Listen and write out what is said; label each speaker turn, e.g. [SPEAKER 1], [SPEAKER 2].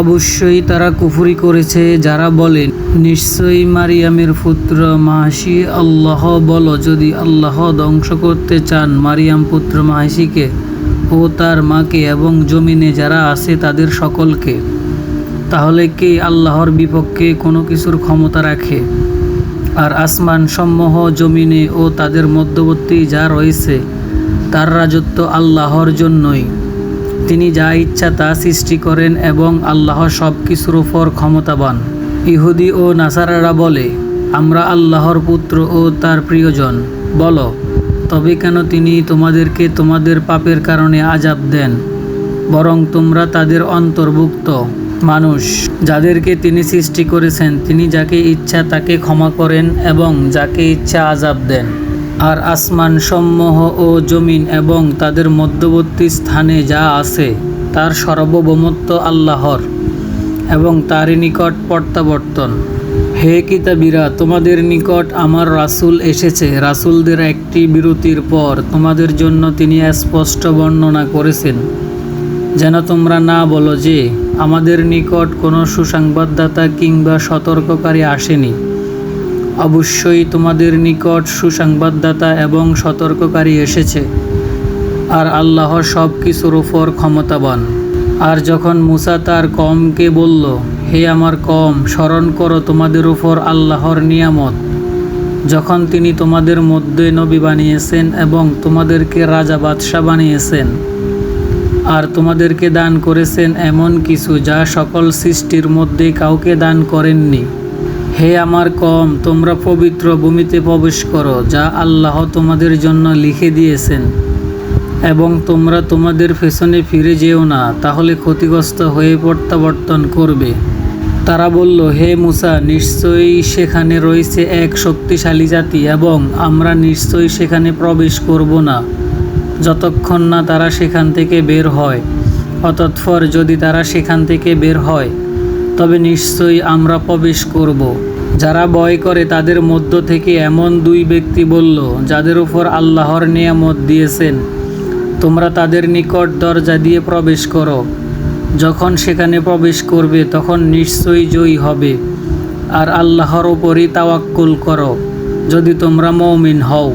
[SPEAKER 1] অবশ্যই তারা কুফুরি করেছে, যারা বলেন নিশ্চয়ই মারিয়ামের পুত্র মাহাসি আল্লাহ বলো, যদি আল্লাহ ধ্বংস করতে চান মারিয়াম পুত্র মাহাসিকে ও তার মাকে এবং জমিনে যারা আছে তাদের সকলকে, তাহলে কে আল্লাহর বিপক্ষে কোনো কিছুর ক্ষমতা রাখে? আর আসমান সমূহ, জমিনে ও তাদের মধ্যবর্তী যা রয়েছে, তার রাজত্ব আল্লাহর জন্যই। তিনি যা ইচ্ছা তা সৃষ্টি করেন এবং আল্লাহ সব কিছুর উপর ক্ষমতাবান। ইহুদি ও নাসারারা বলে, আমরা আল্লাহর পুত্র ও তার প্রিয়জন। বলো, তবে কেন তিনি তোমাদেরকে তোমাদের পাপের কারণে আজাব দেন? বরং তোমরা তাদের অন্তর্ভুক্ত মানুষ। যাদেরকে তিনি সৃষ্টি করেছেন, তিনি যাকে ইচ্ছা তাকে ক্ষমা করেন এবং যাকে ইচ্ছা আজাব দেন। আর আসমান সমূহ ও জমিন এবং তাদের মধ্যবর্তী স্থানে যা আছে, তার সর্বভৌমত্ব আল্লাহর এবং তারই নিকট প্রত্যাবর্তন। হে কিতাবিরা, তোমাদের নিকট আমার রাসূল এসেছে। রাসূলদের একটি বিরতির পর তোমাদের জন্য তিনি স্পষ্ট বর্ণনা করেছেন, যেন তোমরা না বলো যে আমাদের নিকট কোনো সুসংবাদদাতা কিংবা সতর্ককারী আসেনি। অবশ্যই তোমাদের নিকট সুসংবাদদাতা এবং সতর্ককারী এসেছে। আর আল্লাহ সব কিছুর ওপর ক্ষমতাবান। আর যখন মুসা তার কমকে বলল, হে আমার কম স্মরণ করো তোমাদের ওপর আল্লাহর নিয়ামত। যখন তিনি তোমাদের মধ্যে নবী বানিয়েছেন এবং তোমাদেরকে রাজা বাদশাহ বানিয়েছেন, আর তোমাদেরকে দান করেছেন এমন কিছু যা সকল সৃষ্টির মধ্যে কাউকে দান করেননি। হে আমার কম, তোমরা পবিত্র ভূমিতে প্রবেশ করো, যা আল্লাহ তোমাদের জন্য লিখে দিয়েছেন। এবং তোমরা তোমাদের পেছনে ফিরে যেও না, তাহলে ক্ষতিগ্রস্ত হয়ে প্রত্যাবর্তন করবে। তারা বলল, হে মুসা, নিশ্চয়ই সেখানে রয়েছে এক শক্তিশালী জাতি, এবং আমরা নিশ্চয়ই সেখানে প্রবেশ করব না, যতক্ষণ না তারা সেখান থেকে বের হয়। অতৎপর যদি তারা সেখান থেকে বের হয়, তবে নিশ্চয়ই আমরা প্রবেশ করব। যারা ভয় করে তাদের মধ্য থেকে এমন দুই ব্যক্তি বলল, যাদের উপর আল্লাহর নিয়ামত দিয়েছেন, তোমরা তাদের নিকট দরজা দিয়ে প্রবেশ করো। যখন সেখানে প্রবেশ করবে, তখন নিশ্চয়ই জয়ী হবে। আর আল্লাহর ওপরই তাওয়াক্কুল করো। যদি তোমরা মৌমিন হও